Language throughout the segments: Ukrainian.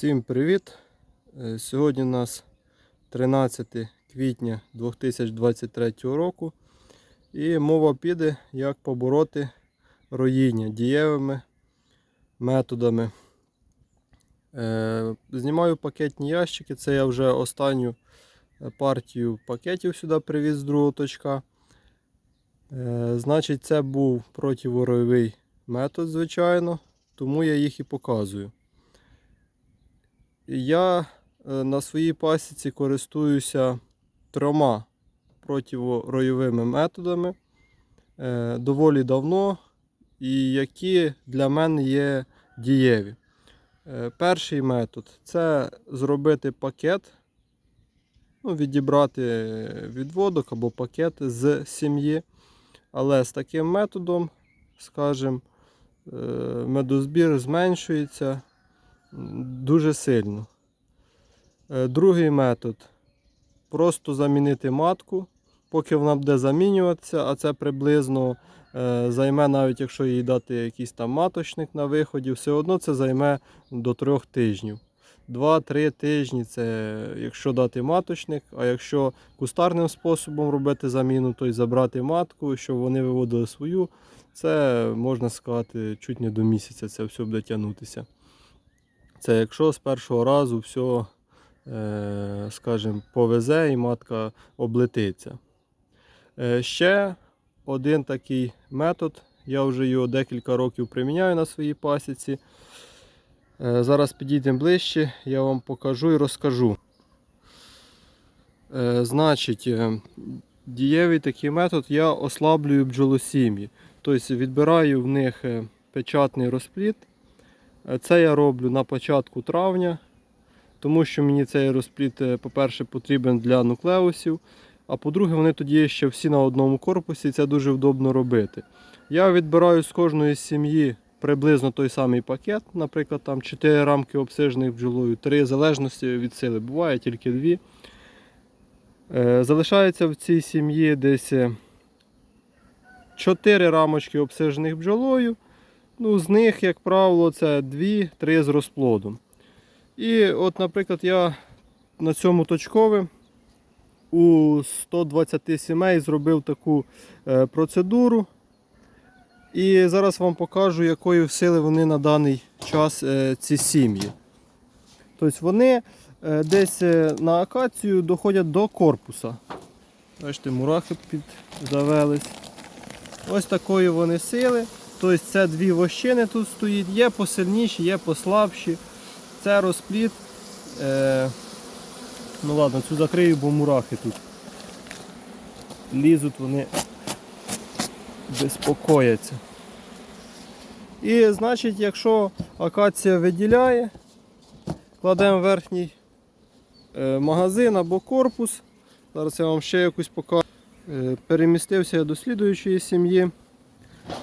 Всім привіт! Е, Сьогодні у нас 13 квітня 2023 року. І мова піде, як побороти роїння дієвими методами. Е, Знімаю пакетні ящики. Це я вже останню партію пакетів сюди привіз з другого точка. Е, Значить, це був противоройовий метод, звичайно, тому я їх і показую. Я е, на своїй пасіці користуюся трьома противоройовими методами е, доволі давно, і які для мене є дієві. Е, Перший метод це зробити пакет, ну, відібрати відводок або пакет з сім'ї. Але з таким методом, скажімо, медозбір зменшується дуже сильно. Е, Другий метод просто замінити матку, поки вона буде замінюватися, а це приблизно е, займе, навіть якщо їй дати якийсь там маточник на виході, все одно це займе до трьох тижнів. Два-три тижні це якщо дати маточник, а якщо кустарним способом робити заміну, то й забрати матку, щоб вони виводили свою, це можна сказати чуть не до місяця це все буде тягнутися. Це якщо з першого разу все, скажімо, повезе і матка облетиться. Е, Ще один такий метод, я вже його декілька років приміняю на своїй пасіці. Е, Зараз підійдемо ближче, я вам покажу і розкажу. Е, Значить, дієвий такий метод я ослаблюю бджолосім'ї. Тобто відбираю в них печатний розплід. Е, Це я роблю на початку травня, тому що мені цей розплід, е, по-перше, потрібен для нуклеусів, а по-друге, вони тоді ще всі на одному корпусі, і це дуже вдобно робити. Я відбираю з кожної сім'ї приблизно той самий пакет, наприклад, там 4 рамки обсижених бджолою, 3 в залежності від сили, буває тільки 2. Е, Залишається в цій сім'ї десь 4 рамочки обсижених бджолою. Ну, з них, як правило, це 2-3 з розплодом. І от, наприклад, я на цьому точкові у 120 сімей зробив таку е, процедуру. І зараз вам покажу, якої сили вони на даний час е, ці сім'ї. Тобто вони е, десь на акацію доходять до корпуса. Бачите, мурахи підзавелись. Ось такої вони сили. Тобто це дві вощини тут стоїть, є посильніші, є послабші. Це розпліт. Е, ну ладно, цю закрию, бо мурахи тут. Лізуть вони безпокояться. І значить, якщо акація виділяє, кладемо верхній е, магазин або корпус. Зараз я вам ще якусь покажу. Е, перемістився я до слідуючої сім'ї.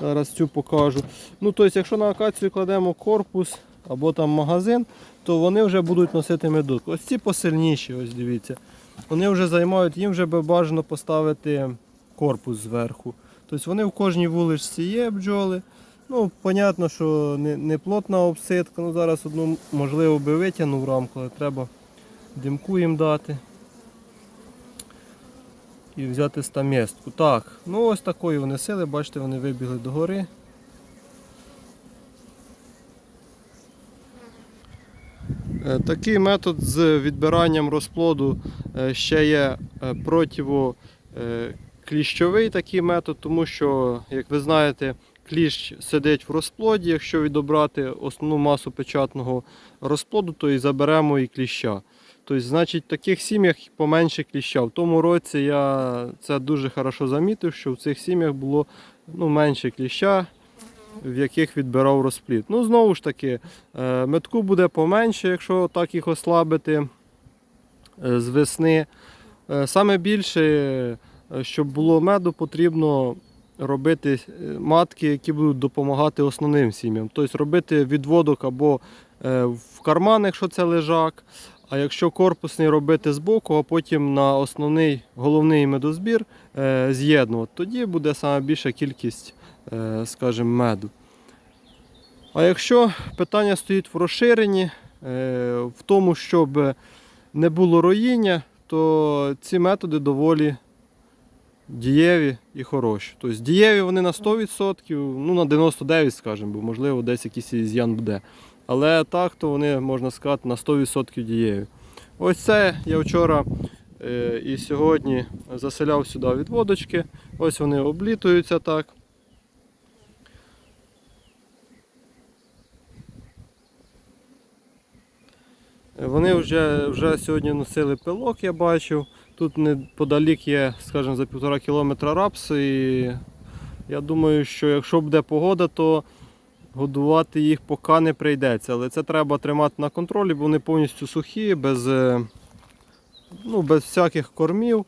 Зараз цю покажу. Ну, тобто, якщо на акацію кладемо корпус або там магазин, то вони вже будуть носити медок. Ось ці посильніші, ось дивіться. Вони вже займають, їм вже би бажано поставити корпус зверху. Тобто вони в кожній вуличці є бджоли. Ну, понятно, що не, не плотна обсидка. Ну, зараз одну можливо би витягнув рамку, але треба димку їм дати. І взяти стамістку. Так, ну ось такої вони сили, бачите, вони вибігли до гори. Е, Такий метод з відбиранням розплоду е, ще є е, противокліщовий такий метод, тому що, як ви знаєте, кліщ сидить в розплоді. Якщо відобрати основну масу печатного розплоду, то і заберемо і кліща. Тобто, значить, в таких сім'ях поменше кліща. В тому році я це дуже хорошо замітив, що в цих сім'ях було ну, менше кліща, в яких відбирав розплід. Ну, знову ж таки, е, метку буде поменше, якщо так їх ослабити е, з весни. Е, Саме більше, щоб було меду, потрібно робити матки, які будуть допомагати основним сім'ям. Тобто робити відводок або в карман, якщо це лежак. А якщо корпусний робити збоку, а потім на основний головний медозбір е, з'єднувати, тоді буде саме більша кількість, е, скажімо, меду. А якщо питання стоїть в розширенні, Е, В тому, щоб не було роїння, то ці методи доволі дієві і хороші. Тобто дієві вони на 100%, ну на 99%, скажімо, бо можливо десь якийсь із'ян буде. Але так, то вони, можна сказати, на 100% дієві. Ось це я вчора е, і сьогодні заселяв сюди відводочки. Ось вони облітуються так. Вони вже, вже сьогодні носили пилок, я бачив. Тут неподалік є, скажімо, за півтора кілометра рапс. І я думаю, що якщо буде погода, то годувати їх поки не прийдеться. Але це треба тримати на контролі, бо вони повністю сухі, без, е, ну, без всяких кормів.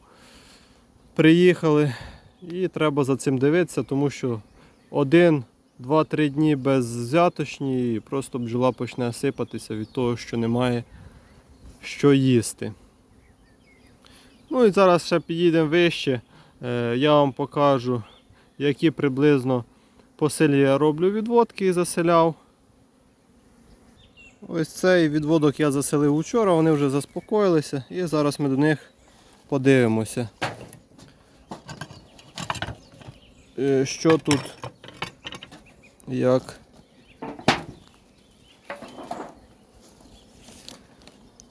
Приїхали. І треба за цим дивитися, тому що один, два-три дні без взяточні і просто бджола почне сипатися від того, що немає що їсти. Ну і зараз ще підійдемо вище. Е, Я вам покажу, які приблизно по селі я роблю відводки і заселяв. Ось цей відводок я заселив учора, вони вже заспокоїлися і зараз ми до них подивимося. Е, Що тут як.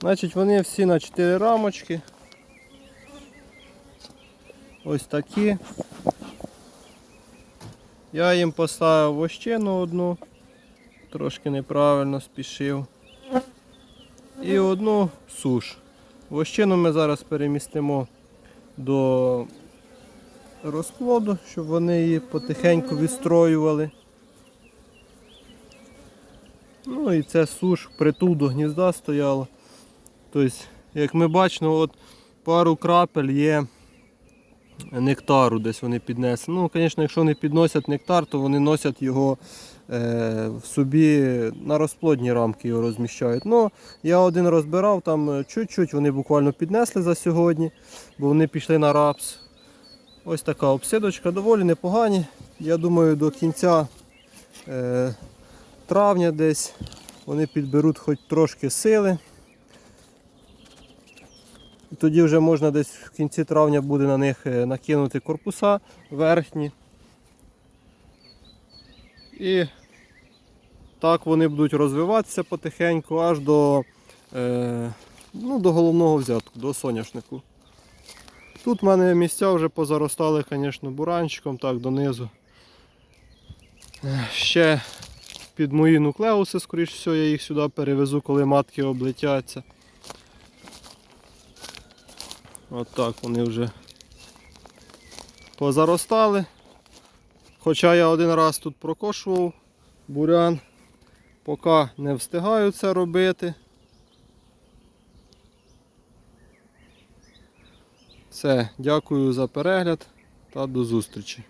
Значить, вони всі на 4 рамочки. Ось такі. Я їм поставив вощину одну, трошки неправильно спішив. І одну суш. Вощину ми зараз перемістимо до розплоду, щоб вони її потихеньку відстроювали. Ну і це суш притул до гнізда стояла. Тобто, як ми бачимо, от пару крапель є нектару, десь вони піднесли. Ну, звісно, якщо вони підносять нектар, то вони носять його е, в собі на розплодні рамки його розміщають. Ну, я один розбирав, там е, чуть-чуть вони буквально піднесли за сьогодні, бо вони пішли на рапс. Ось така обсидочка, доволі непогані. Я думаю, до кінця е, травня десь вони підберуть хоч трошки сили. І тоді вже можна десь в кінці травня буде на них е, накинути корпуса верхні. І так вони будуть розвиватися потихеньку аж до, е, ну, до головного взятку, до соняшнику. Тут в мене місця вже позаростали, звісно, буранчиком, так, донизу. Е, Ще під мої нуклеуси, скоріш всього, я їх сюди перевезу, коли матки облетяться. От вони вже позаростали. Хоча я один раз тут прокошував бурян, поки не встигаю це робити. Все, дякую за перегляд та до зустрічі.